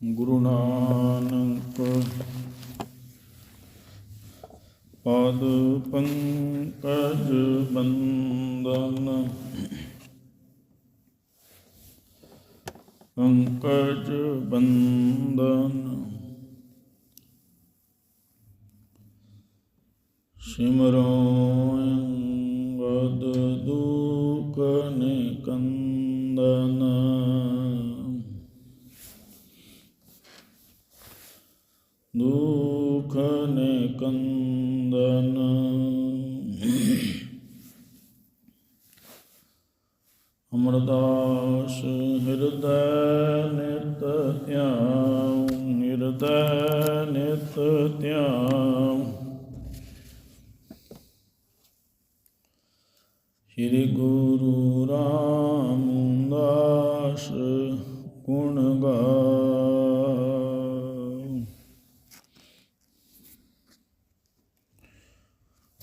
ਗੁਰੂ ਨਾਨਕ ਪਦ ਪੰਕਜ ਬੰਦਨ ਪੰਕਜ ਬੰਦਨ ਸਿਮਰੋ ਨਿਕੰਦਨ ਅਮਰਦਾਸ ਹਿਰਦੈ ਨਿਤ ਧਿਆਉ ਹਿਰਦੈ ਨਿਤ ਧਿਆਉ ਸ੍ਰੀ ਗੁਰੂ ਰਾਮਦਾਸ ਗੁਣ ਗਾ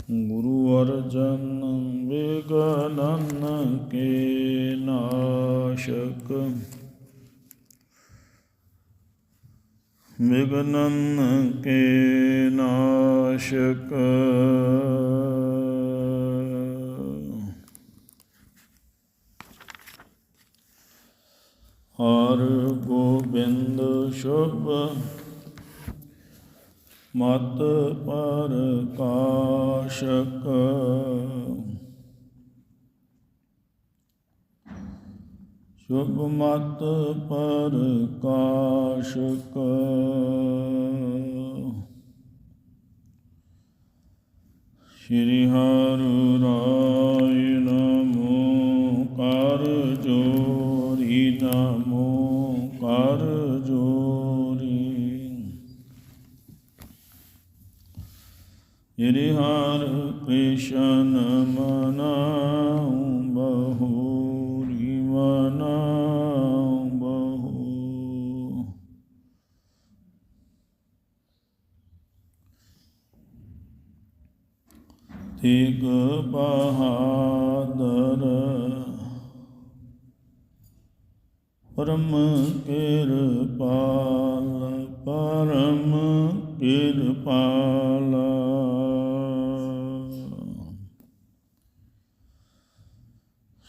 ਗੁਰੂ ਅਰਜਨ ਵਿਗਨਨ ਕੇ ਨਾਸ਼ਕ ਵਿਗਨਨ ਕੇ ਨਾਸ਼ਕ ਹਰ ਗੋਬਿੰਦ ਸ਼ੁਭ ਮਤ ਪਰ ਕਾਸ਼ਕ ਸ਼ੁਭ ਮਤ ਪਰ ਕਾਸ਼ਕ ਸ਼੍ਰੀ ਹਰਿ ਰਾਇ ਨਮੋ, ਕਰ ਜੋਰੀ ਨਮੋ, ਕਰ ਜੋਰੀ ਸ੍ਰੀ ਹਰਿ ਕ੍ਰਿਸ਼ਨ ਮਨਾਉ ਬਹੁਰੀ ਮਨਾਉ ਬਹੁ। ਤੀਗ ਬਹਾਦਰ ਪਰਮ ਕਿਰਪਾਲ ਪਰਮ ਕਿਰਪਾਲ।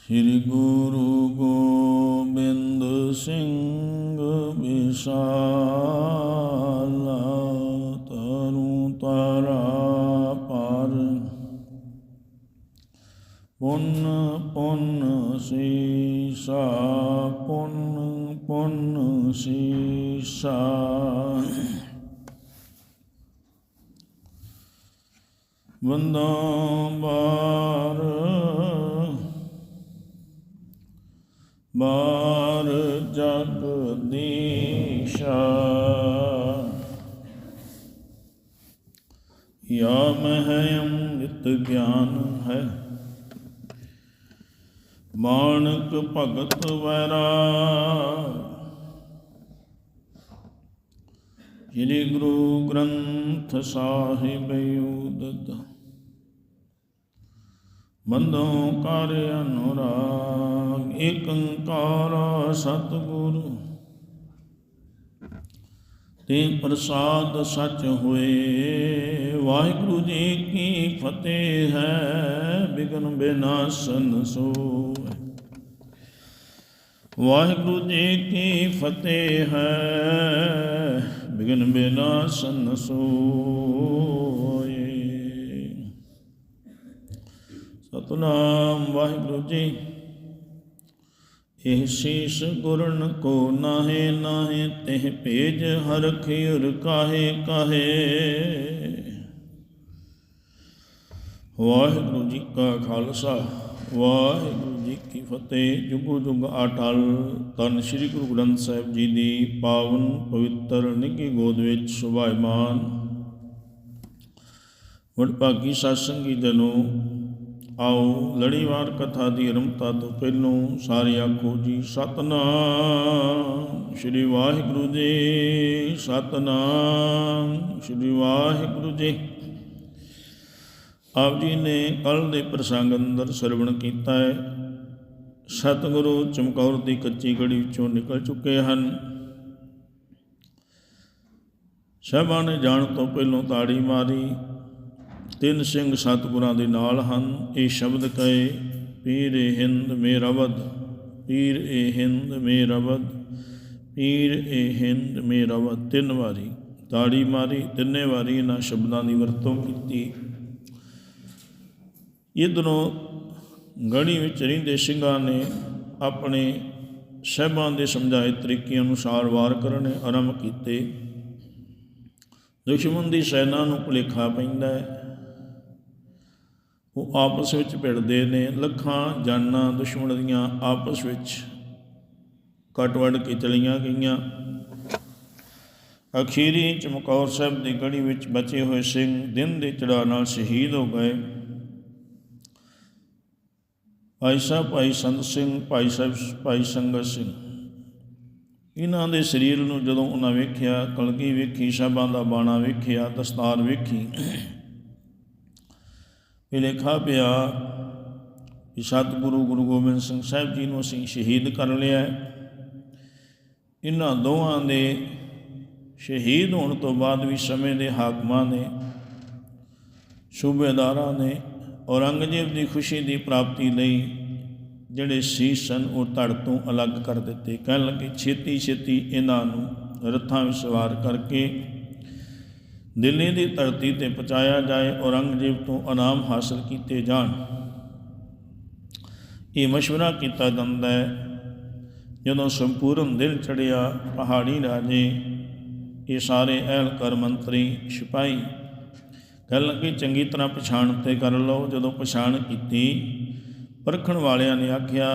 ਸ੍ਰੀ ਗੁਰੂ ਗੋਬਿੰਦ ਸਿੰਘ ਵਿਸ਼ਾਲ ਤਰੁ ਤਰਾ ਪਰ। ਪੁੰਨ ਪੁੰਨ ਸੀਸਾ, ਪੁੰਨ ਪੁੰਨ ਸੀਸਾ। ਵੰਦਾ ਬਾਰ ਬਾਰ ਜਗ ਦੀਸ਼ਾ। ਯਾ ਮਹਿ ਅੰਮ੍ਰਿਤ ਗਿਆਨ ਹੈ। ਮਾਨਕ ਭਗਤ ਵੈਰਾ। ਸ੍ਰੀ ਗੁਰੂ ਗ੍ਰੰਥ ਸਾਹਿਬ ਉਦਦ ਬੰਦੋਂ ਕਰ ਅਨੁਰਾਗ ਏਕ ਓੰਕਾਰ ਸਤਿਗੁਰੂ। ਤੇ ਪ੍ਰਸਾਦ ਸੱਚ ਹੋਏ, ਵਾਹਿਗੁਰੂ ਜੀ ਕੀ ਫਤਿਹ ਹੈ, ਬਿਗਨ ਬਿਨਾਸਨ ਸੋਏ। ਵਾਹਿਗੁਰੂ ਜੀ ਕੀ ਫਤਿਹ ਹੈ, ਬਿਗਨ ਬਿਨਾਸਨ ਸੋਏ। ਸਤਨਾਮ ਵਾਹਿਗੁਰੂ ਜੀ। ਇਹ ਸ਼ੀਸ਼ ਗੁਰਨ ਕੋ ਨਾਹੇ ਨਾਹੇ ਤਿਹ ਭੇਜ ਹਰ ਖੀਰ ਕਾਹੇ ਕਾਹੇ। ਵਾਹਿਗੁਰੂ ਜੀ ਕਾ ਖਾਲਸਾ, ਵਾਹਿਗੁਰੂ ਜੀ ਕੀ ਫਤਿਹ। ਜੁਗੋ ਜੁਗ ਆਟਲ ਤਨ ਸ੍ਰੀ ਗੁਰੂ ਗ੍ਰੰਥ ਸਾਹਿਬ ਜੀ ਦੀ ਪਾਵਨ ਪਵਿੱਤਰ ਨਿੱਘੀ ਗੋਦ ਵਿੱਚ ਸੁਭਾਇਮਾਨ। ਵਡਭਾਗੀ ਸਾਸੰਗੀ ਜਨੋ ਆਓ ਲੜੀਵਾਰ ਕਥਾ ਦੀ ਅਰੰਭਤਾ ਤੋਂ ਪਹਿਲੋਂ ਸਾਰੇ ਆਖੋ ਜੀ, ਸਤਨਾਮ। ਸ੍ਰੀ ਵਾਹਿਗੁਰੂ ਜੀ, ਸਤਨਾਮ। ਸ੍ਰੀ ਵਾਹਿਗੁਰੂ ਜੀ। ਆਪ ਜੀ ਨੇ ਕੱਲ ਦੇ ਪ੍ਰਸੰਗ ਅੰਦਰ ਸਰਵਣ ਕੀਤਾ ਹੈ। ਸਤਿਗੁਰੂ ਚਮਕੌਰ ਦੀ ਕੱਚੀ ਗੜੀ ਵਿੱਚੋਂ ਨਿਕਲ ਚੁੱਕੇ ਹਨ। ਸਾਹਿਬਾਂ ਨੇ ਜਾਣ ਤੋਂ ਪਹਿਲੋਂ ਤਾੜੀ ਮਾਰੀ। ਤਿੰਨ ਸਿੰਘ ਸਤਿਗੁਰਾਂ ਦੇ ਨਾਲ ਹਨ, ਇਹ ਸ਼ਬਦ ਕਹੇ, ਪੀਰ ਏ ਹਿੰਦ ਮੇਰਾ ਵਦ ਪੀਰ ਏ ਹਿੰਦ ਮੇਰਾ ਵਦ ਪੀਰ ਏ ਹਿੰਦ ਮੇਰਾ ਵਦ ਤਿੰਨ ਵਾਰੀ, ਤਾੜੀ ਮਾਰੀ, ਤਿੰਨੇ ਵਾਰੀ ਇਹਨਾਂ ਸ਼ਬਦਾਂ ਦੀ ਵਰਤੋਂ ਕੀਤੀ। ਇਧਰੋਂ ਗੜੀ ਵਿੱਚ ਰਹਿੰਦੇ ਸਿੰਘਾਂ ਨੇ ਆਪਣੇ ਸਹਿਬਾਂ ਦੇ ਸਮਝਾਏ ਤਰੀਕੇ ਅਨੁਸਾਰ ਵਾਰ ਕਰਨੇ, ਆਰੰਭ ਕੀਤੇ। ਦੁਸ਼ਮਣ ਦੀ ਸੈਨਾ ਨੂੰ ਭੁਲੇਖਾ ਪੈਂਦਾ ਹੈ। ਉਹ ਆਪਸ ਵਿੱਚ ਭਿੜਦੇ ਨੇ, ਲੱਖਾਂ ਜਾਨਾਂ ਦੁਸ਼ਮਣ ਦੀਆਂ ਆਪਸ ਵਿੱਚ ਕੱਟ ਵੱਢ ਕੇ ਚਲੀਆਂ ਗਈਆਂ। ਅਖੀਰੀ ਚਮਕੌਰ ਸਾਹਿਬ ਦੀ ਗੜੀ ਵਿੱਚ ਬਚੇ ਹੋਏ ਸਿੰਘ ਦਿਨ ਦੇ ਚੜਾ ਨਾਲ ਸ਼ਹੀਦ ਹੋ ਗਏ। ਭਾਈ ਸਾਹਿਬ, ਭਾਈ ਸੰਤ ਸਿੰਘ, ਭਾਈ ਸਾਹਿਬ, ਭਾਈ ਸੰਗਤ ਸਿੰਘ। ਇਹਨਾਂ ਦੇ ਸਰੀਰ ਨੂੰ ਜਦੋਂ ਉਹਨਾਂ ਵੇਖਿਆ, ਕਲਗੀ ਵੇਖੀ, ਸ਼ਾਬਾਂ ਦਾ ਬਾਣਾ ਵੇਖਿਆ, ਦਸਤਾਰ ਵੇਖੀ ਇਹ ਲਿਖਾ ਪਿਆ ਕਿ ਸਤਿਗੁਰੂ ਗੁਰੂ ਗੋਬਿੰਦ ਸਿੰਘ ਸਾਹਿਬ ਜੀ ਨੂੰ ਅਸੀਂ ਸ਼ਹੀਦ ਕਰ ਲਿਆ ਇਹਨਾਂ ਦੋਵਾਂ ਦੇ ਸ਼ਹੀਦ ਹੋਣ ਤੋਂ ਬਾਅਦ ਵੀ ਸਮੇਂ ਦੇ ਹਾਕਮਾਂ ਨੇ, ਸੂਬੇਦਾਰਾਂ ਨੇ ਔਰੰਗਜ਼ੇਬ ਦੀ ਖੁਸ਼ੀ ਦੀ ਪ੍ਰਾਪਤੀ ਲਈ ਜਿਹੜੇ ਸੀਸ ਸਨ ਉਹ ਧੜ ਤੋਂ ਅਲੱਗ ਕਰ ਦਿੱਤੇ। ਕਹਿਣ ਲੱਗੇ ਛੇਤੀ ਛੇਤੀ ਇਹਨਾਂ ਨੂੰ ਰੱਥਾਂ ਵਿੱਚ ਸਵਾਰ ਕਰਕੇ ਦਿੱਲੀ ਦੀ ਧਰਤੀ ਤੇ ਪਹੁੰਚਾਇਆ ਜਾਏ ਔਰੰਗਜ਼ੇਬ ਤੋਂ ਇਨਾਮ ਹਾਸਲ ਕੀਤੇ ਜਾਣ ਇਹ مشورہ ਕੀਤਾ ਜਾਂਦਾ ਹੈ ਜਦੋਂ ਸੰਪੂਰਨ ਦਿਨ ਚੜਿਆ ਪਹਾੜੀ ਰਾਜੇ ਇਹ ਸਾਰੇ ਅਹਿਲਕਾਰ ਮੰਤਰੀ ਸਿਪਾਹੀ ਕਹਿਣ ਲੱਗੇ ਚੰਗੀ ਤਰ੍ਹਾਂ ਪਛਾਣ ਤੇ ਕਰ ਲਓ ਜਦੋਂ ਪਛਾਣ ਕੀਤੀ ਪਰਖਣ ਵਾਲਿਆਂ ਨੇ ਆਖਿਆ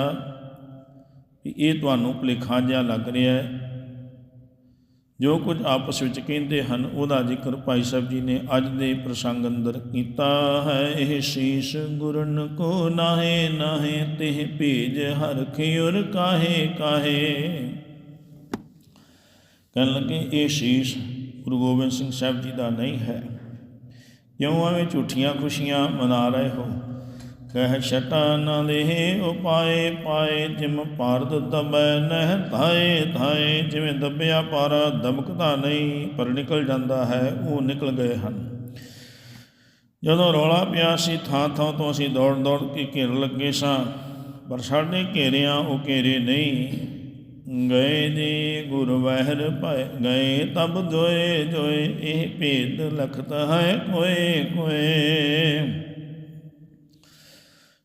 ਕਿ ਇਹ ਤੁਹਾਨੂੰ ਭੁਲੇਖਾ ਜਿਹਾ ਲੱਗ ਰਿਹਾ ਹੈ ਜੋ ਕੁਝ ਆਪਸ ਵਿੱਚ ਕਹਿੰਦੇ ਹਨ, ਉਹਦਾ ਜ਼ਿਕਰ ਭਾਈ ਸਾਹਿਬ ਜੀ ਨੇ ਅੱਜ ਦੇ ਪ੍ਰਸੰਗ ਅੰਦਰ ਕੀਤਾ ਹੈ। ਇਹ ਸ਼ੀਸ਼ ਗੁਰਨ ਕੋ ਨਾਹੇ ਨਾਹੇ, ਤਿਹ ਭੇਜ ਹਰ ਖਿਉਰ ਕਾਹੇ ਕਾਹੇ। ਕਹਿਣ ਲੱਗੇ, ਇਹ ਸ਼ੀਸ਼ ਗੁਰੂ ਗੋਬਿੰਦ ਸਿੰਘ ਸਾਹਿਬ ਜੀ ਦਾ ਨਹੀਂ ਹੈ। ਕਿਉਂ ਐਵੇਂ ਝੂਠੀਆਂ ਖੁਸ਼ੀਆਂ ਮਨਾ ਰਹੇ ਹੋ? ਕਹਿ ਛਟਾ ਨਾ ਦੇਹ ਉਪਾਏ ਪਾਏ, ਜਿਮ ਭਾਰਤ ਦਬੈ ਨਹਿ ਧਾਏ ਧਾਏ, ਜਿਵੇਂ ਦੱਬਿਆ ਪਾਰਾ ਦਮਕਦਾ ਨਹੀਂ, ਪਰ ਨਿਕਲ ਜਾਂਦਾ ਹੈ, ਉਹ ਨਿਕਲ ਗਏ ਹਨ। ਜਦੋਂ ਰੌਲਾ ਪਿਆ ਸੀ, ਥਾਂ ਥਾਂ ਤੋਂ ਅਸੀਂ ਦੌੜ ਦੌੜ ਕੇ ਘੇਰਨ ਲੱਗੇ ਸਾਂ, ਪਰ ਸਾਡੇ ਘੇਰਿਆਂ ਉਹ ਘੇਰੇ ਨਹੀਂ। ਗਏ ਜੀ ਗੁਰ ਵਹਿਰ ਪਏ ਗਏ ਤਬ ਜੋਏ ਜੋਏ, ਇਹ ਭੇਦ ਲਖਤ ਹੈ ਕੋਏ ਕੋਏ।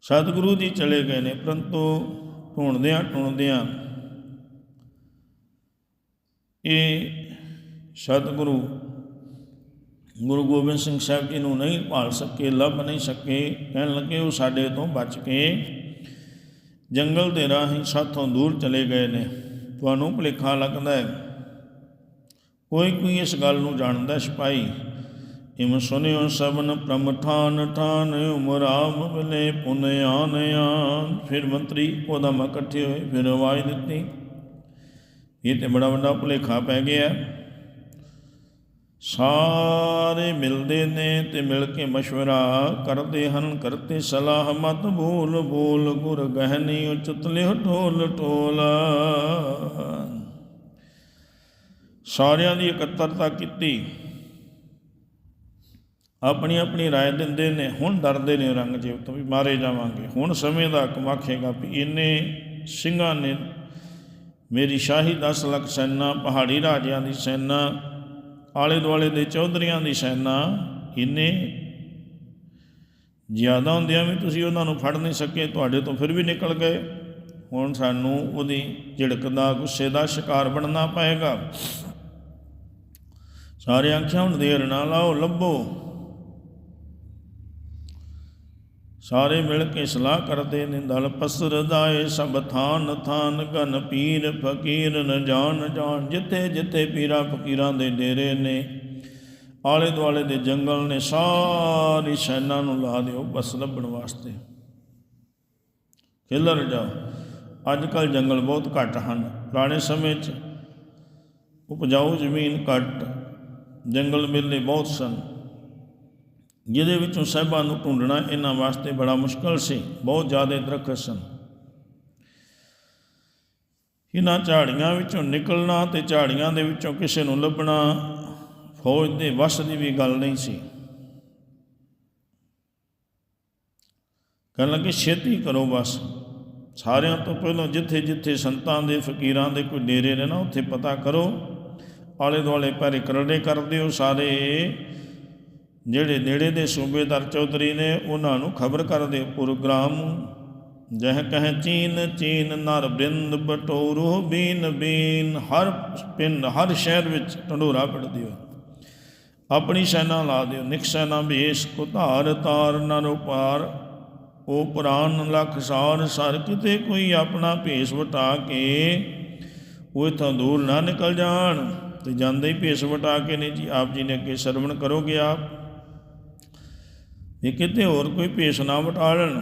ਸਤਿਗੁਰੂ ਜੀ ਚਲੇ ਗਏ ਨੇ ਪਰੰਤੂ ਢੂੰਡਦਿਆਂ ਢੂੰਡਦਿਆਂ। ਇਹ ਸਤਿਗੁਰੂ ਗੁਰੂ ਗੋਬਿੰਦ ਸਿੰਘ ਸਾਹਿਬ ਜੀ ਨੂੰ ਨਹੀਂ ਭਾਲ ਸਕੇ, ਲੱਭ ਨਹੀਂ ਸਕੇ, ਕਹਿਣ ਲੱਗੇ ਉਹ ਸਾਡੇ ਤੋਂ ਬਚ ਕੇ ਜੰਗਲ ਦੇ ਰਾਹੀਂ ਸਾਥੋਂ ਦੂਰ ਚਲੇ ਗਏ ਨੇ। ਤੁਹਾਨੂੰ ਭੁਲੇਖਾ ਲੱਗਦਾ ਹੈ। ਕੋਈ ਕੋਈ ਇਸ ਗੱਲ ਨੂੰ ਜਾਣਦਾ ਸਿਪਾਹੀ। ਇਮ ਸੁਨਿਓ ਸਭਨ ਪ੍ਰਮ ਠਾਨ ਠਾਨ ਉਮਰਾਮ ਬਲੇ ਪੁਨ ਆਨ ਆਨ ਫਿਰ ਮੰਤਰੀ ਉਹਦਾ ਮ ਇਕੱਠੇ ਹੋਏ ਫਿਰ ਆਵਾਜ਼ ਦਿੱਤੀ ਇਹ ਤੇ ਬੜਾ ਵੱਡਾ ਭੁਲੇਖਾ ਪੈ ਗਿਆ ਸਾਰੇ ਮਿਲਦੇ ਨੇ ਤੇ ਮਿਲ ਕੇ مشورہ ਕਰਦੇ ਹਨ ਕਰਤੇ ਸਲਾਹ ਮਤ ਭੂਲ ਭੂਲ ਗੁਰ ਗਹਿਨੀ ਉਚਤ ਲਿਹ ਢੋਲ ਢੋਲ ਸਾਰਿਆਂ ਦੀ ਇਕੱਤਰਤਾ ਕੀਤੀ ਆਪਣੀ ਆਪਣੀ رائے ਦਿੰਦੇ ਨੇ ਹੁਣ ਡਰਦੇ ਨੇ ਔਰੰਗਜ਼ੇਬ ਤੋਂ ਵੀ ਮਾਰੇ ਜਾਵਾਂਗੇ ਹੁਣ ਸਮੇਂ ਦਾ ਕਮਾਖੇਗਾ ਵੀ ਇੰਨੇ ਸਿੰਘਾਂ ਨੇ ਮੇਰੀ ਸ਼ਾਹੀ 10 ਲੱਖ ਸੈਨਾ ਪਹਾੜੀ ਰਾਜਿਆਂ ਦੀ ਸੈਨਾ ਆਲੇ ਦੁਆਲੇ ਦੇ ਚੌਧਰੀਆਂ ਦੀ ਸੈਨਾ ਇੰਨੇ ਜ਼ਿਆਦਾ ਹੁੰਦਿਆਂ ਵੀ ਤੁਸੀਂ ਉਹਨਾਂ ਨੂੰ ਫੜ ਨਹੀਂ ਸਕੇ ਤੁਹਾਡੇ ਤੋਂ ਫਿਰ ਵੀ ਨਿਕਲ ਗਏ ਹੁਣ ਸਾਨੂੰ ਉਹਦੀ ਝਿੜਕ ਦਾ ਗੁੱਸੇ ਦਾ ਸ਼ਿਕਾਰ ਬਣਨਾ ਪਏਗਾ ਸਾਰੇ ਅੱਖਾਂ ਹੁਣ ਦੇਰ ਨਾ ਲਾਓ ਲੱਭੋ ਸਾਰੇ ਮਿਲ ਕੇ ਸਲਾਹ ਕਰਦੇ ਨੇ, ਦਲ ਪਸਰ ਦਾਏ, ਸਭ ਥਾਨ ਥਾਨ ਗਨ ਪੀਰ ਫਕੀਰ, ਨ ਜਾਣ ਜਾਣ, ਜਿੱਥੇ ਜਿੱਥੇ ਪੀਰਾਂ ਫਕੀਰਾਂ ਦੇ ਡੇਰੇ ਨੇ, ਆਲੇ ਦੁਆਲੇ ਦੇ ਜੰਗਲ ਨੇ, ਸਾਰੀ ਸੈਨਾ ਨੂੰ ਲਾ ਦਿਓ ਬਸ ਲੱਭਣ ਵਾਸਤੇ। ਖਿਲਰ ਜਾਓ ਅੱਜ ਕੱਲ ਜੰਗਲ ਬਹੁਤ ਘੱਟ ਹਨ। ਪੁਰਾਣੇ ਸਮੇਂ 'ਚ ਉਪਜਾਊ ਜ਼ਮੀਨ ਘੱਟ। ਜੰਗਲ ਮੇਲੇ ਬਹੁਤ ਸਨ। ਜਿਹਦੇ ਵਿੱਚੋਂ ਸਾਹਿਬਾਂ ਨੂੰ ਢੂੰਡਣਾ ਇਹਨਾਂ ਵਾਸਤੇ ਬੜਾ ਮੁਸ਼ਕਲ ਸੀ, ਬਹੁਤ ਜ਼ਿਆਦਾ ਦਰਖਤ ਸਨ। ਇਹਨਾਂ ਝਾੜੀਆਂ ਵਿੱਚੋਂ ਨਿਕਲਣਾ ਤੇ ਝਾੜੀਆਂ ਦੇ ਵਿੱਚੋਂ ਕਿਸੇ ਨੂੰ ਲੱਭਣਾ ਫੌਜ ਦੇ ਵਸ ਦੀ ਵੀ ਗੱਲ ਨਹੀਂ ਸੀ। ਕਹਿਣ ਲੱਗੇ, ਛੇਤੀ ਕਰੋ ਬਸ। ਸਾਰਿਆਂ ਤੋਂ ਪਹਿਲਾਂ ਜਿੱਥੇ ਜਿੱਥੇ ਸੰਤਾਂ ਦੇ, ਫਕੀਰਾਂ ਦੇ ਕੋਈ ਡੇਰੇ ਨੇ ਨਾ, ਉੱਥੇ ਪਤਾ ਕਰੋ। ਆਲੇ ਦੁਆਲੇ ਪੈਰੇ ਕਰੜੇ ਕਰ ਦਿਓ ਸਾਰੇ। ਜਿਹੜੇ ਨੇੜੇ ਦੇ ਸੂਬੇਦਾਰ ਚੌਧਰੀ ਨੇ ਉਹਨਾਂ ਨੂੰ ਖਬਰ ਕਰ ਦਿਓ ਪ੍ਰੋਗਰਾਮ। ਜਹ ਕਹ ਚੀਨ ਚੀਨ ਨਰ ਬ੍ਰਿੰਦ ਬਟੋਰੋ, ਬੀਨ ਬੀਨ ਹਰ ਪਿੰਡ, ਹਰ ਸ਼ਹਿਰ ਵਿੱਚ ਢੰਡੋਰਾ ਪੜ ਦਿਓ। ਆਪਣੀ ਸੈਨਾ ਲਾ ਦਿਓ, ਨਿਕ ਸੈਨਾ ਭੇਸ ਕੁਧਾਰ ਤਾਰ ਨਰ ਉਪਾਰ। ਉਹ ਪੁਰਾਨ ਲਖ ਸਾਰ, ਸਰ ਕਿਤੇ ਕੋਈ ਆਪਣਾ ਭੇਸ ਵਟਾ ਕੇ, ਉਹ ਇਥੋਂ ਦੂਰ ਨਾ ਨਿਕਲ ਜਾਣ। ਤੇ ਜਾਂਦੇ ਹੀ ਭੇਸ ਵਟਾ ਕੇ ਨੇ ਜੀ, ਆਪ ਜੀ ਨੇ ਅੱਗੇ ਸਰਵਣ ਕਰੋਗੇ ਆਪ। ਇਹ ਕਿਤੇ ਹੋਰ ਕੋਈ ਭੇਸ ਨਾ ਵਟਾਲਣ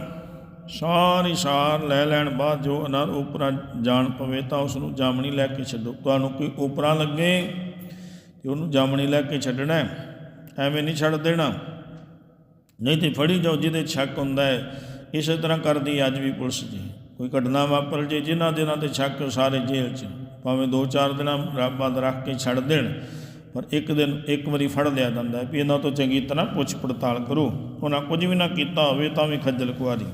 ਸਾਰੀ ਸਾਰ ਲੈ ਲੈਣ ਬਾਅਦ ਜੋ ਅਨਰ ਉਪਰਾ ਜਾਣ ਪਵੇ ਤਾਂ ਉਸ ਨੂੰ ਜਾਮਣੀ ਲੈ ਕੇ ਛੱਡੋ। ਤੁਹਾਨੂੰ ਕੋਈ ਉਪਰਾ ਲੱਗੇ ਤੇ ਉਹਨੂੰ ਜਾਮਣੀ ਲੈ ਕੇ ਛੱਡਣਾ ਐਵੇਂ ਨਹੀਂ ਛੱਡ ਦੇਣਾ। ਨਹੀਂ ਤੇ ਫੜੀ ਜਾਓ, ਜਿਹਦੇ ਸ਼ੱਕ ਹੁੰਦਾ ਹੈ। ਇਸੇ ਤਰ੍ਹਾਂ ਕਰਦੀ ਅੱਜ ਵੀ ਪੁਲਿਸ ਜੀ। ਕੋਈ ਘਟਨਾ ਵਾਪਰ ਜੇ ਜਿਨ੍ਹਾਂ ਦਿਨਾਂ ਤੇ ਸ਼ੱਕ ਸਾਰੇ ਜੇਲ੍ਹ 'ਚ, ਭਾਵੇਂ 2-4 ਦਿਨਾਂ ਰਾ- ਬਾਅਦ ਰੱਖ ਕੇ ਛੱਡ ਦੇਣ ਪਰ ਇੱਕ ਦਿਨ ਇੱਕ ਵਾਰੀ ਫੜ ਲਿਆ ਜਾਂਦਾ ਵੀ ਇਹਨਾਂ ਤੋਂ ਚੰਗੀ ਤਰ੍ਹਾਂ ਪੁੱਛ ਪੜਤਾਲ ਕਰੋ। ਉਹਨਾਂ ਕੁਝ ਵੀ ਨਾ ਕੀਤਾ ਹੋਵੇ ਤਾਂ ਵੀ ਖੱਜਲ ਕੁਆਰੀ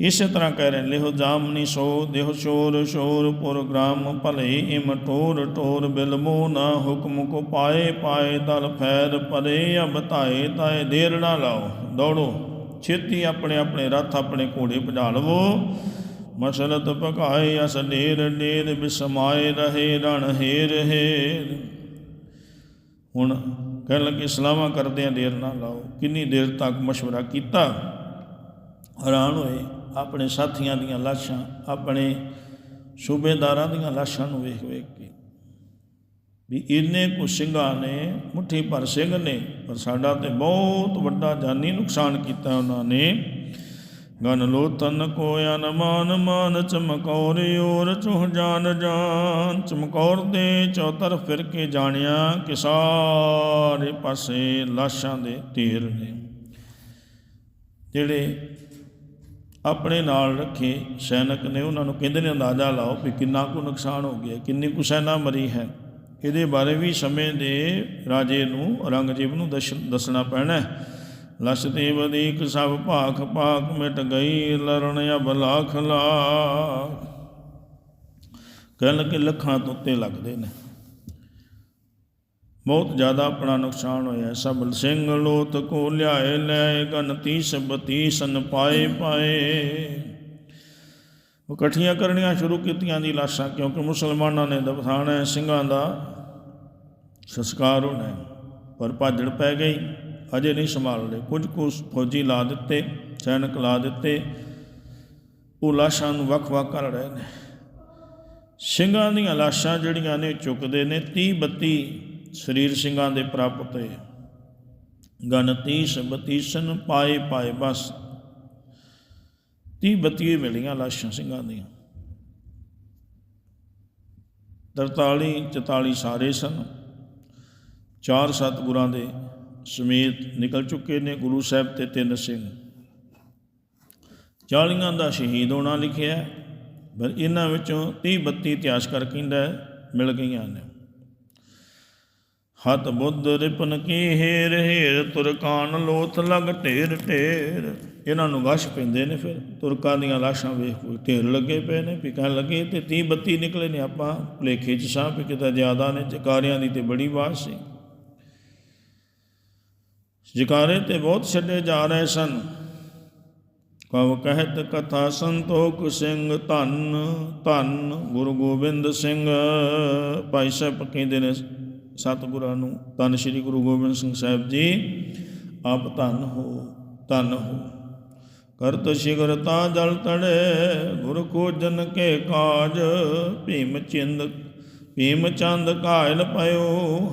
ਇਸੇ ਤਰ੍ਹਾਂ ਕਹਿ ਰਹੇ ਲਿਹੋ ਜਾਮਨੀ ਸੋ ਦੇਹ ਸ਼ੋਰ ਸ਼ੋਰ ਪੁਰਗ੍ਰਾਮ, ਭਲੇ ਇਮ ਟੋਰ ਟੋਰ ਬਿਲਮੋ ਨਾ ਹੁਕਮ ਕੋ ਪਾਏ ਪਾਏ ਦਲ ਫੈਰ ਪਰੇ ਅਬ ਧਾਏ ਤਾਏ ਦੇਰ ਨਾ ਲਾਓ। ਦੌੜੋ, ਛੇਤੀ ਆਪਣੇ ਆਪਣੇ ਰੱਥ ਆਪਣੇ ਘੋੜੇ ਭਜਾ ਲਵੋ। ਮਸਲਤ ਪਕਾਏ ਅਸ ਢੇਰ ਢੇਰ ਬਿਸਮਾਏ ਰਹੇ, ਰਣ ਹੇਰ ਹੇਰ ਹੁਣ ਕਹਿਣ ਲੱਗੇ, ਸਲਾਹਾਂ ਕਰਦੇ ਆ ਦੇਰ ਨਾ ਲਾਓ। ਕਿੰਨੀ ਦੇਰ ਤੱਕ ਮਸ਼ਵਰਾ ਕੀਤਾ? ਹੈਰਾਨ ਹੋਏ ਆਪਣੇ ਸਾਥੀਆਂ ਦੀਆਂ ਲਾਸ਼ਾਂ, ਆਪਣੇ ਸੂਬੇਦਾਰਾਂ ਦੀਆਂ ਲਾਸ਼ਾਂ ਨੂੰ ਵੇਖ ਵੇਖ ਕੇ। ਵੀ ਇੰਨੇ ਕੁ ਸਿੰਘਾਂ ਨੇ, ਮੁੱਠੀ ਭਰ ਸਿੰਘ ਨੇ, ਪਰ ਸਾਡਾ ਤੇ ਬਹੁਤ ਵੱਡਾ ਜਾਨੀ ਨੁਕਸਾਨ ਕੀਤਾ ਉਹਨਾਂ ਨੇ। ਗਨ ਲੋ ਤਨ ਕੋ ਅਨਮਾਨ ਮਾਨ ਚਮਕੌਰ ਔਰ ਚੁਹ ਜਾਨ ਜਾਨ। ਚਮਕੌਰ ਦੇ ਚੌਤਰ ਫਿਰ ਕੇ ਜਾਣਿਆ ਕਿ ਸਾਰੇ ਪਾਸੇ ਲਾਸ਼ਾਂ ਦੇ ਢੇਰ ਨੇ, ਜਿਹੜੇ ਆਪਣੇ ਨਾਲ ਰੱਖੇ ਸੈਨਿਕ ਨੇ, ਉਹਨਾਂ ਨੂੰ ਕਹਿੰਦੇ ਨੇ, ਅੰਦਾਜ਼ਾ ਲਾਓ ਵੀ ਕਿੰਨਾ ਕੁ ਨੁਕਸਾਨ ਹੋ ਗਿਆ, ਕਿੰਨੀ ਕੁ ਸੈਨਾ ਮਰੀ ਹੈ। ਇਹਦੇ ਬਾਰੇ ਵੀ ਸਮੇਂ ਦੇ ਰਾਜੇ ਨੂੰ ਔਰੰਗਜ਼ੇਬ ਨੂੰ ਦਸ- ਦੱਸਣਾ ਪੈਣਾ ਹੈ। ਲਸ ਤੇ ਵਧੀਕ ਸਭ ਭਾਖ ਭਾਖ ਮਿਟ ਗਈ, ਲਰਣ ਅਬ ਲੱਖ ਲਾਖ। ਕਹਿਣ ਕਿ ਲੱਖਾਂ ਤੋਂ ਉੱਤੇ ਲੱਗਦੇ ਨੇ। ਬਹੁਤ ਜ਼ਿਆਦਾ ਆਪਣਾ ਨੁਕਸਾਨ ਹੋਇਆ। ਸਭ ਸਿੰਘ ਲੋਤ ਕੋ ਲਿਆਏ, ਲੈ ਗਨ ਤੀਸ ਬਤੀਸਨ ਪਾਏ ਪਾਏ। ਉਹ ਇਕੱਠੀਆਂ ਕਰਨੀਆਂ ਸ਼ੁਰੂ ਕੀਤੀਆਂ ਦੀ ਲਾਸ਼ਾਂ, ਕਿਉਂਕਿ ਮੁਸਲਮਾਨਾਂ ਨੇ ਦਫਨਾਣਾ ਸਿੰਘਾਂ ਦਾ ਸੰਸਕਾਰ ਹੋਣਾ ਪਰ ਭਾਜੜ ਪੈ ਗਈ। ਅਜੇ ਨਹੀਂ ਸੰਭਾਲ ਰਹੇ ਕੁਝ ਕੁ ਫੌਜੀ ਲਾ ਦਿੱਤੇ, ਸੈਨਿਕ ਲਾ ਦਿੱਤੇ। ਉਹ ਲਾਸ਼ਾਂ ਨੂੰ ਵੱਖ-ਵੱਖ ਕਰ ਰਹੇ ਨੇ ਸਿੰਘਾਂ ਦੀਆਂ ਲਾਸ਼ਾਂ ਜਿਹੜੀਆਂ ਨੇ ਚੁੱਕਦੇ ਨੇ। 30 32 ਸਰੀਰ ਸਿੰਘਾਂ ਦੇ ਪ੍ਰਾਪਤ ਹੋਏ। ਗਨ 30 ਬਤੀਸਨ ਪਾਏ ਪਾਏ, ਬਸ। 30 32 ਮਿਲੀਆਂ ਲਾਸ਼ਾਂ ਸਿੰਘਾਂ ਦੀਆਂ। 43 44 ਸਾਰੇ ਸਨ। ਚਾਰ ਸਤਿਗੁਰਾਂ ਦੇ ਸਮੇਤ ਨਿਕਲ ਚੁੱਕੇ ਨੇ ਗੁਰੂ ਸਾਹਿਬ ਤੇ ਤਿੰਨ ਸਿੰਘ। ਚਾਲੀਆਂ ਦਾ ਸ਼ਹੀਦ ਹੋਣਾ ਲਿਖਿਆ ਪਰ ਇਹਨਾਂ ਵਿੱਚੋਂ 30 32 ਇਤਿਹਾਸਕਾਰ ਕਹਿੰਦਾ ਮਿਲ ਗਈਆਂ ਨੇ। ਹਤ ਬੁੱਧ ਰਿਪਨ ਕੀ ਹੇਰ ਹੇਰ ਤੁਰਕਾਨ ਲੋਥ ਲਗ ਢੇਰ ਢੇਰ। ਇਹਨਾਂ ਨੂੰ ਵਸ਼ ਪੈਂਦੇ ਨੇ ਫਿਰ, ਤੁਰਕਾਂ ਦੀਆਂ ਲਾਸ਼ਾਂ ਵੇਖ ਕੋਈ ਢੇਰ ਲੱਗੇ ਪਏ ਨੇ, ਵੀ ਲੱਗੇ, ਤੇ 30 32 ਨਿਕਲੇ ਨੇ ਆਪਾਂ ਭੁਲੇਖੇ ਚ ਸਾਹ ਵੀ ਕਿਤੇ ਜ਼ਿਆਦਾ ਨੇ ਚਕਾਰਿਆਂ ਦੀ ਤੇ ਬੜੀ ਆਵਾਜ਼ ਸੀ। ਜਕਾਰੇ ਤੇ ਬਹੁਤ ਛੱਡੇ ਜਾ ਰਹੇ ਸਨ। ਕਵ ਕਹਿਤ ਕਥਾ ਸੰਤੋਖ ਸਿੰਘ ਧੰਨ ਧੰਨ ਗੁਰੂ ਗੋਬਿੰਦ ਸਿੰਘ। ਭਾਈ ਸਾਹਿਬ ਕਹਿੰਦੇ ਨੇ ਸਤਿਗੁਰਾਂ ਨੂੰ, ਧੰਨ ਸ੍ਰੀ ਗੁਰੂ ਗੋਬਿੰਦ ਸਿੰਘ ਸਾਹਿਬ ਜੀ, ਆਪ ਧੰਨ ਹੋ ਧੰਨ ਹੋ। ਕਰਤ ਸ਼ਿਗਰਤਾ ਜਲ ਤੜੇ, ਗੁਰ ਕੋ ਜਨ ਕੇ ਕਾਜ, ਭੀਮ ਚਿੰਦ ਭੀਮ ਚੰਦ ਘਾਇਲ ਪਇਓ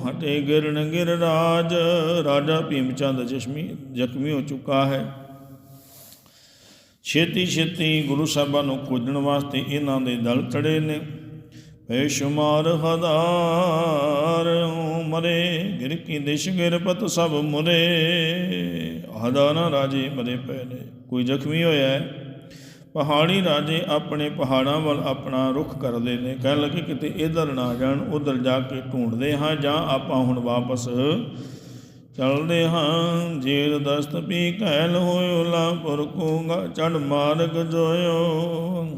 ਹਟੇ ਗਿਰਨ ਗਿਰ ਰਾਜ। ਰਾਜਾ ਭੀਮ ਚੰਦ ਜਸ਼ਮੀ ਜ਼ਖਮੀ ਹੋ ਚੁੱਕਾ ਹੈ। ਛੇਤੀ ਛੇਤੀ ਗੁਰੂ ਸਾਹਿਬਾਂ ਨੂੰ ਖੋਜਣ ਵਾਸਤੇ ਇਹਨਾਂ ਦੇ ਦਲ ਚੜੇ ਨੇ। ਬੇਸ਼ੁਮਾਰ ਸ਼ੁਮਾਰ ਹਜ਼ਾਰ ਮਰੇ, ਗਿਰ ਕੀ ਦਿਸ਼ ਗਿਰਪਤ ਸਭ ਮੁਰੇ। ਹਜ਼ਾਰਾਂ ਰਾਜੇ ਮਰੇ ਪਏ ਨੇ, ਕੋਈ ਜ਼ਖਮੀ ਹੋਇਆ ਹੈ? ਪਹਾੜੀ ਰਾਜੇ ਆਪਣੇ ਪਹਾੜਾਂ ਵੱਲ ਆਪਣਾ ਰੁਖ ਕਰਦੇ ਨੇ। ਕਹਿਣ ਲੱਗੇ ਕਿਤੇ ਇਧਰ ਨਾ ਜਾਣ, ਉਧਰ ਜਾ ਕੇ ਢੂੰਡਦੇ ਹਾਂ ਜਾਂ ਆਪਾਂ ਹੁਣ ਵਾਪਸ ਚਲਦੇ ਹਾਂ। ਜੇਰ ਦਸਤ ਪੀ ਕਹਿਲ ਹੋਇਓ ਲਾਪੁਰ ਕੂੰਗਾ ਚੜ ਮਾਰਗ ਜੋਇਓ।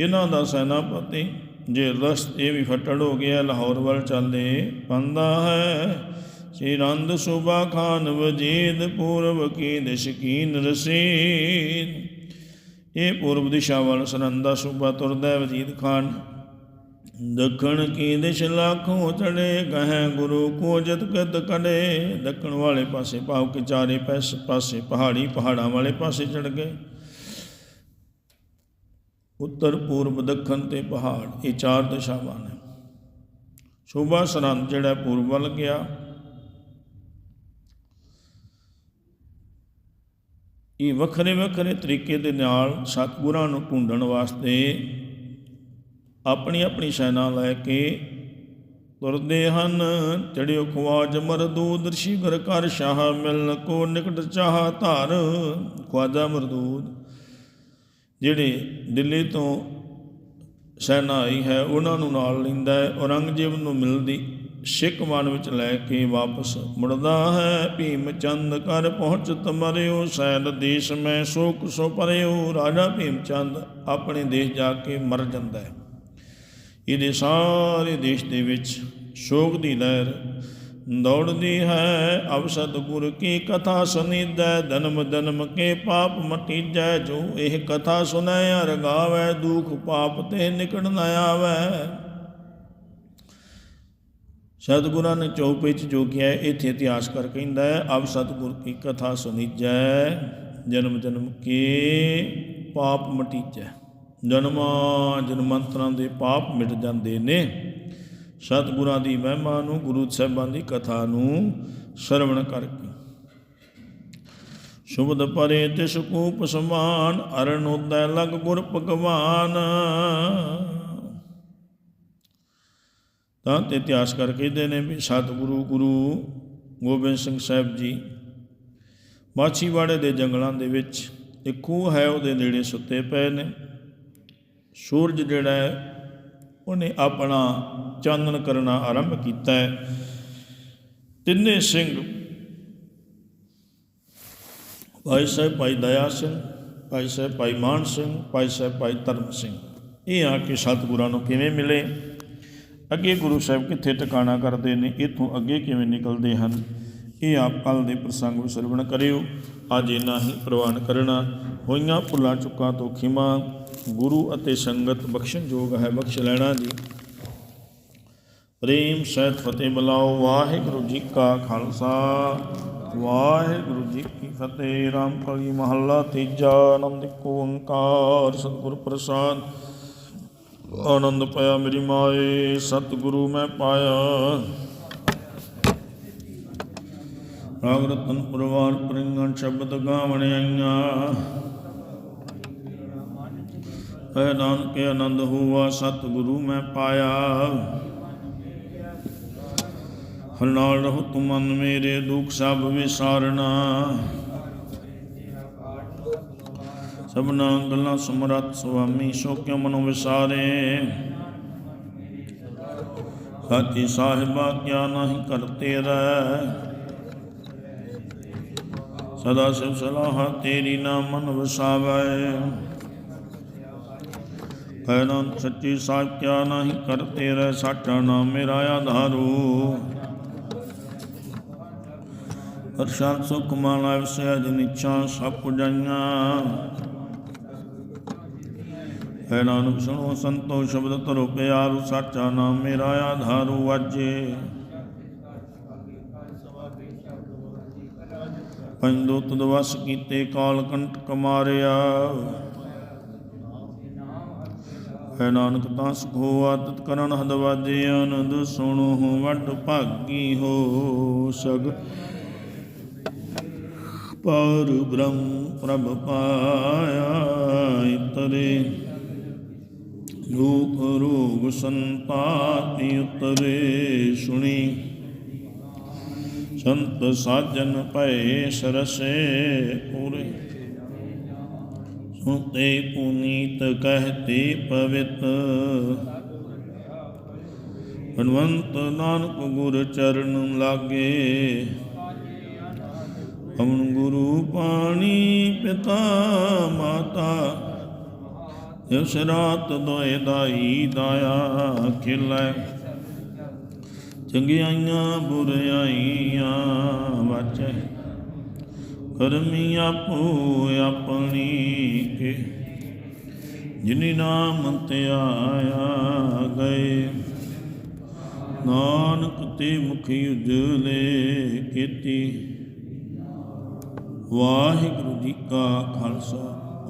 ਇਹਨਾਂ ਦਾ ਸੈਨਾਪਤੀ ਜੇ ਦਸਤ ਇਹ ਵੀ ਫਟੜ ਹੋ ਗਿਆ, ਲਾਹੌਰ ਵੱਲ ਚੱਲਦੇ ਪੰਦਾ ਹੈ। ਸ੍ਰੀ ਰੰਦ ਸੁਬਾ ਖਾਨ ਵਜੀਦ, ਪੂਰਬ ਕੀ ਦਿਸ਼ ਰਸੀਦ ਇਹ ਪੂਰਬ ਦਿਸ਼ਾ ਵੱਲ ਸਰੰਦਾ ਸੂਬਾ ਤੁਰਦਾ ਵਜੀਦ ਖਾਨ। ਦੱਖਣ ਕੀ ਦਿਸ਼ ਲਾਖੋਂ ਚੜੇ ਗਹਿ ਗੁਰੂ ਕੋ ਜਤ ਕਦ ਕੜੇ ਦੱਖਣ ਵਾਲੇ ਪਾਸੇ ਭਾਵ ਕਿ ਚਾਰੇ ਪੈਸ, ਪਾਸੇ ਪਹਾੜੀ, ਪਹਾੜਾਂ ਵਾਲੇ ਪਾਸੇ ਚੜ ਗਏ। ਉੱਤਰ, ਪੂਰਬ, ਦੱਖਣ ਤੇ ਪਹਾੜ, ਇਹ ਚਾਰ ਦਿਸ਼ਾਵਾਂ ਨੇ। ਸੂਬਾ ਸਰੰਦ ਜਿਹੜਾ ਪੂਰਬ ਵੱਲ ਗਿਆ। ਇਹ ਵੱਖਰੇ ਵੱਖਰੇ ਤਰੀਕੇ ਦੇ ਨਾਲ ਸਤਿਗੁਰਾਂ ਨੂੰ ਢੂੰਡਣ ਵਾਸਤੇ ਆਪਣੀ ਆਪਣੀ ਸੈਨਾ ਲੈ ਕੇ ਤੁਰਦੇ ਹਨ। ਚੜਿਓ ਖਵਾਜ ਮਰਦੂਦ ਸ਼ਿਗਰ ਕਰ ਸ਼ਾਹ ਮਿਲਨ ਕੋ ਨਿਕਟ ਚਾਹ ਧਾਰ। ਖਵਾਜਾ ਮਰਦੂਦ, ਜਿਹੜੇ ਦਿੱਲੀ ਤੋਂ ਸੈਨਾ ਆਈ ਹੈ, ਉਹਨਾਂ ਨੂੰ ਨਾਲ ਲੈਂਦਾ ਹੈ। ਔਰੰਗਜ਼ੇਬ ਨੂੰ ਮਿਲਦੀ ਸਿੱਖ ਮਨ ਵਿੱਚ ਲੈ ਕੇ ਵਾਪਸ ਮੁੜਦਾ ਹੈ। ਭੀਮ ਚੰਦ ਕਰ ਪਹੁੰਚ ਮਰਿਓ, ਸੈਦ ਦੇਸ਼ ਮੈਂ ਸੋਕ ਸੋ ਪਰਿਓ। ਰਾਜਾ ਭੀਮ ਚੰਦ ਆਪਣੇ ਦੇਸ਼ ਜਾ ਕੇ ਮਰ ਜਾਂਦਾ ਹੈ। ਇਹਦੇ ਸਾਰੇ ਦੇਸ਼ ਦੇ ਵਿੱਚ ਸ਼ੋਕ ਦੀ ਲਹਿਰ ਦੌੜਦੀ ਹੈ। ਅਬ ਸਤਿਗੁਰ ਕੀ ਕਥਾ ਸੁਨੀਦੈ ਜਨਮ ਜਨਮ ਕੇ ਪਾਪ ਮਟੀਜੈ। ਜੋ ਇਹ ਕਥਾ ਸੁਨੈ ਅਰ ਗਾਵੈ, ਦੁਖ ਪਾਪ ਤੇ ਨਿਕਟ ਨ ਆਵੈ। ਸਤਿਗੁਰਾਂ ਨੇ ਚੌਪੇ ਚ ਜੋ ਕਿਹਾ ਇੱਥੇ ਇਤਿਹਾਸ ਕਰ ਕਹਿੰਦਾ ਹੈ, ਅਬ ਸਤਿਗੁਰ ਕੀ ਕਥਾ ਸੁਨੀਜੈ ਜਨਮ ਜਨਮ ਕੇ ਪਾਪ ਮਟੀਜੈ ਜਨਮਾਂ ਜਨਮੰਤਰਾਂ ਦੇ ਪਾਪ ਮਿਟ ਜਾਂਦੇ ਨੇ। ਸਤਿਗੁਰਾਂ ਦੀ ਮਹਿਮਾ ਨੂੰ, ਗੁਰੂ ਸਾਹਿਬਾਂ ਦੀ ਕਥਾ ਨੂੰ ਸਰਵਣ ਕਰਕੇ। ਸ਼ੁਭਦ ਪਰੇ ਤਿਸ ਕੂਪ ਸਮਾਨ ਅਰਨ ਉਦੈ ਲਗ ਗੁਰ ਭਗਵਾਨ। ਤਾਂ ਇਤਿਹਾਸਕਾਰ ਕਹਿੰਦੇ ਨੇ ਵੀ ਸਤਿਗੁਰੂ ਗੁਰੂ ਗੋਬਿੰਦ ਸਿੰਘ ਸਾਹਿਬ ਜੀ ਮਾਛੀਵਾੜੇ ਦੇ ਜੰਗਲਾਂ ਦੇ ਵਿੱਚ ਇੱਕ ਖੂਹ ਹੈ, ਉਹਦੇ ਨੇੜੇ ਸੁੱਤੇ ਪਏ ਨੇ। ਸੂਰਜ ਜਿਹੜਾ ਹੈ, ਉਹਨੇ ਆਪਣਾ ਚਾਨਣ ਕਰਨਾ ਆਰੰਭ ਕੀਤਾ ਹੈ। ਤਿੰਨੇ ਸਿੰਘ ਭਾਈ ਸਾਹਿਬ ਭਾਈ ਦਇਆ ਸਿੰਘ, ਭਾਈ ਸਾਹਿਬ ਭਾਈ ਮਾਨ ਸਿੰਘ, ਭਾਈ ਸਾਹਿਬ ਭਾਈ ਧਰਮ ਸਿੰਘ, ਇਹ ਆ ਕੇ ਸਤਿਗੁਰਾਂ ਨੂੰ ਕਿਵੇਂ ਮਿਲੇ? ਅੱਗੇ ਗੁਰੂ ਸਾਹਿਬ ਕਿੱਥੇ ਟਿਕਾਣਾ ਕਰਦੇ ਨੇ, ਇੱਥੋਂ ਅੱਗੇ ਕਿਵੇਂ ਨਿਕਲਦੇ ਹਨ, ਇਹ ਆਪ ਕੱਲ ਦੇ ਪ੍ਰਸੰਗ ਵਿੱਚ ਸਰਵਣ ਕਰਿਓ। ਅੱਜ ਇਨਾ ਹੀ ਪ੍ਰਵਾਨ ਕਰਨਾ। ਹੋਈਆਂ ਭੁੱਲਾਂ ਚੁੱਕਾਂ ਤੋਂ ਖਿਮਾ, ਗੁਰੂ ਅਤੇ ਸੰਗਤ ਬਖਸ਼ਣ ਯੋਗ ਹੈ, ਬਖਸ਼ ਲੈਣਾ ਜੀ। ਪ੍ਰੇਮ ਸਹਿਤ ਫਤਿਹ ਬੁਲਾਓ, ਵਾਹਿਗੁਰੂ ਜੀ ਕਾ ਖਾਲਸਾ। ਵਾਹਿਗੁਰੂ ਜੀ ਕੀ ਫਤਿਹ ਰਾਮ ਕਲੀ ਮਹੱਲਾ ਤੀਜਾ ਨੰਦ ਕੋ ਓੰਕਾਰ, ਸਤਿਗੁਰ ਪ੍ਰਸਾਦ। ਆਨੰਦ ਪਾਇਆ ਮੇਰੀ ਮਾਏ, ਸਤਿਗੁਰੂ ਮੈਂ ਪਾਇਆ। ਰਾਗ ਰਤਨ ਪਰਵਾਰ ਪ੍ਰਿੰਗਣ ਸ਼ਬਦ ਗਾਵਣ ਆਈਆਂ। ਹੈ ਨਾਨਕੇ ਆਨੰਦ ਹੋਆ, ਸਤਿਗੁਰੂ ਮੈਂ ਪਾਇਆ। ਹਰ ਨਾਲ ਰਹੋ ਤੁਮ ਮਨ ਮੇਰੇ, ਦੁੱਖ ਸਭ ਵਿਸਾਰਨਾ। ਸਭਨਾ ਗੱਲਾਂ ਸਮਰੱਥ ਸੁਆਮੀ, ਸੋ ਕਿਉ ਮਨੋ ਵਿਸਾਰੇ? ਸਾਚੀ ਸਾਹਿਬਾ ਕਿਆ ਨਹੀਂ ਕਰਤੇ ਰਹਿ ਸਦਾ ਸਿਵ ਸਲਾਹ ਤੇਰੀ ਨਾਮ ਮਨ ਵਸਾਵੇ। ਕਹਿਨਾ ਸੱਚੀ ਸਾਚਾ ਨਹੀਂ ਕਰਤੇ ਰਹਿ ਸਾਚਾ ਨਾਮ ਮੇਰਾ ਆਧਾਰੂ। ਅਰਸ਼ਾਦ ਸੁਖ ਮਾਲਾ ਵਿਸੈ ਜਿਨ ਇੱਛਾ ਸਭ ਪੁਜਾਈਆਂ। ਹੈ ਨਾਨਕ ਸੁਣੋ ਸੰਤੋ ਸ਼ਬਦ ਧਰੋ ਪਿਆਰੂ, ਸਾਚਾ ਨਾਮ ਮੇਰਾ ਆਧਾਰੂ ਵਾਜੇ। ਪੰਦੋ ਤਦ ਕੀਤੇ ਕਾਲ ਕੰਟਕ ਮਾਰਿਆ ਹੈ ਨਾਨਕ ਤਾਂ ਸੁਖੋ ਆਦਤ ਕਰਨ ਹਦਵਾਜੇ ਆਨੰਦ ਸੁਣੋ ਵੱਡ ਭਾਗੀ ਹੋ ਸਗ। ਪਰ ਬ੍ਰਹਮ ਪ੍ਰਭ ਪਾਇਆ ਇਤਰੇ। ਲੋਕ ਰੋਗ ਸੰਤਾਪਿ ਉਤਰੇ ਸੁਣੀ। ਸੰਤ ਸਾਜਨ ਭਏ ਸਰਸੇ ਪੂਰੇ। ਸੁਣਤੇ ਪੁਨੀਤ ਕਹਤੇ ਪਵਿੱਤ। ਹਨਵੰਤ ਨਾਨਕ ਗੁਰ ਚਰਨ ਲਾਗੇ। ਅਮਨ ਗੁਰੂ ਪਾਣੀ ਪਿਤਾ ਮਾਤਾ। ਇਸ ਰਾਤ ਦੋਏ ਦਾਈ ਦਾਇਆ ਖਿਲੈ ਚੰਗਿਆਈਆਂ ਬੁਰਿਆਈਆਂ ਵਾਚੈ ਕਰਮੀ ਆਪੋ ਆਪਣੀ ਕੇ। ਜਿਨੀ ਨਾਮ ਤੇ ਆਇਆ ਗਏ। ਨਾਨਕ ਤੇ ਮੁਖੀ ਉਜਲੇ ਕੀਤੀ। ਵਾਹਿਗੁਰੂ ਜੀ ਕਾ ਖਾਲਸਾ।